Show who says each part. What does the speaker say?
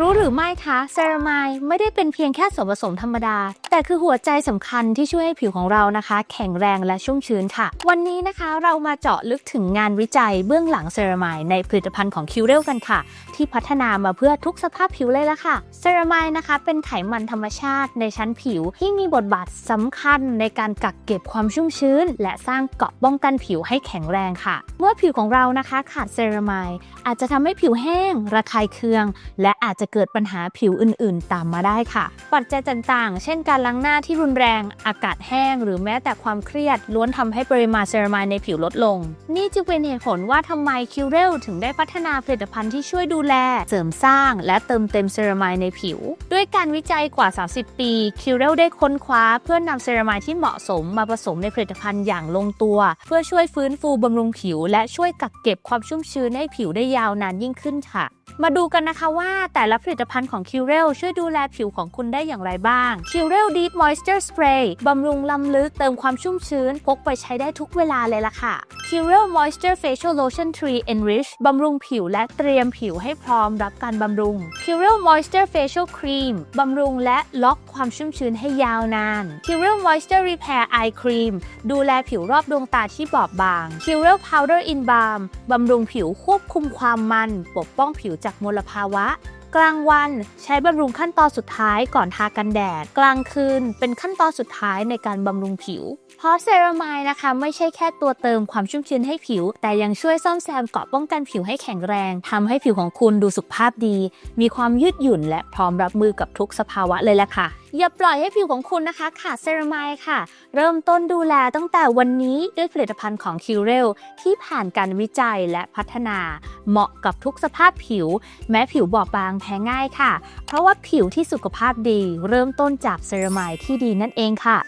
Speaker 1: รู้หรือไม่คะเซรามายไม่ได้เป็นเพียงแค่ส่วนผสมธรรมดา แต่คือหัวใจสำคัญที่ช่วยให้ผิวของเรานะคะ แข็งแรงและชุ่มชื้นค่ะ วันนี้นะคะเรามาเจาะลึกถึงงานวิจัยเบื้องหลังเซรามายในผลิตภัณฑ์ของคิวเรลกันค่ะ ที่พัฒนามาเพื่อทุกสภาพผิวเลยละค่ะเซรามายนะคะ เป็นไขมันธรรมชาติในชั้นผิว ที่มีบทบาทสำคัญในการกักเก็บความชุ่มชื้น และสร้างเกราะป้องกันผิวให้แข็งแรงค่ะ เมื่อผิวของเรานะคะ ขาดเซรามายอาจจะทำให้ผิวแห้ง ระคายเคือง และอาจจะเกิดปัญหาผิวอื่นๆ ตามมาได้ค่ะ ปัจจัยต่างๆ เช่นการล้างหน้าที่รุนแรง อากาศแห้ง หรือแม้แต่ความเครียด ล้วนทำให้ปริมาณเซรามายในผิวลดลง นี่จึงเป็นเหตุผลว่าทำไมคิวเรลถึงได้พัฒนาผลิตภัณฑ์ที่ช่วยดูแล เสริมสร้าง และเติมเต็มเซรามายในผิว ด้วยการวิจัยกว่า 30 ปีคิวเรลได้ค้นคว้าเพื่อนำเซรามายที่เหมาะสมมาผสมในผลิตภัณฑ์อย่างลงตัว เพื่อช่วยฟื้นฟูบำรุงผิว และช่วยกักเก็บความชุ่มชื้นให้ผิวได้ยาวนานยิ่งขึ้นค่ะ มาดูกันนะคะว่าแต่ละผลิตภัณฑ์ของ c u r e l ช่วยดูแลผิวของคุณได้อย่างไรบ้าง c u r e l Deep Moisture Spray บำรุงล้ำลึกเติมความชุ่มชื้น พกไปใช้ได้ทุกเวลาเลยล่ะค่ะ c u r e l Moisture Facial Lotion 3 Enrich บำรุงผิวและเตรียมผิวให้พร้อมรับการบำรุง c u r e l Moisture Facial Cream บำรุงและล็อกความชุ่มชื้นให้ยาวนาน c u r e l Moisture Repair Eye Cream ดูแลผิวรอบดวงตาที่บอบบาง c u r e l Powder in Balm บำรุงผิวควบคุมความมัน ปกป้องผิวจากจากมลภาวะ กลางวันใช้บำรุงขั้นตอนสุดท้ายก่อนทากันแดด กลางคืนเป็นขั้นตอนสุดท้ายในการบำรุงผิว เพราะเซรามายนะคะไม่ใช่แค่ตัวเติมความชุ่มชื้นให้ผิว แต่ยังช่วยซ่อมแซมเกราะป้องกันผิวให้แข็งแรงทำให้ผิวของคุณดูสุขภาพดี มีความยืดหยุ่นและพร้อมรับมือกับทุกสภาวะเลยแหละค่ะ อย่าปล่อยให้ผิวของคุณนะคะ ขาดเซรามายค่ะ เริ่มต้นดูแลตั้งแต่วันนี้ด้วยผลิตภัณฑ์ของคิวเรลที่ผ่านการวิจัยและพัฒนา เหมาะกับทุกสภาพผิว แม้ผิวบอบบางแพ้ง่ายค่ะ เพราะว่าผิวที่สุขภาพดีเริ่มต้นจากเซรามายที่ดีนั่นเองค่ะ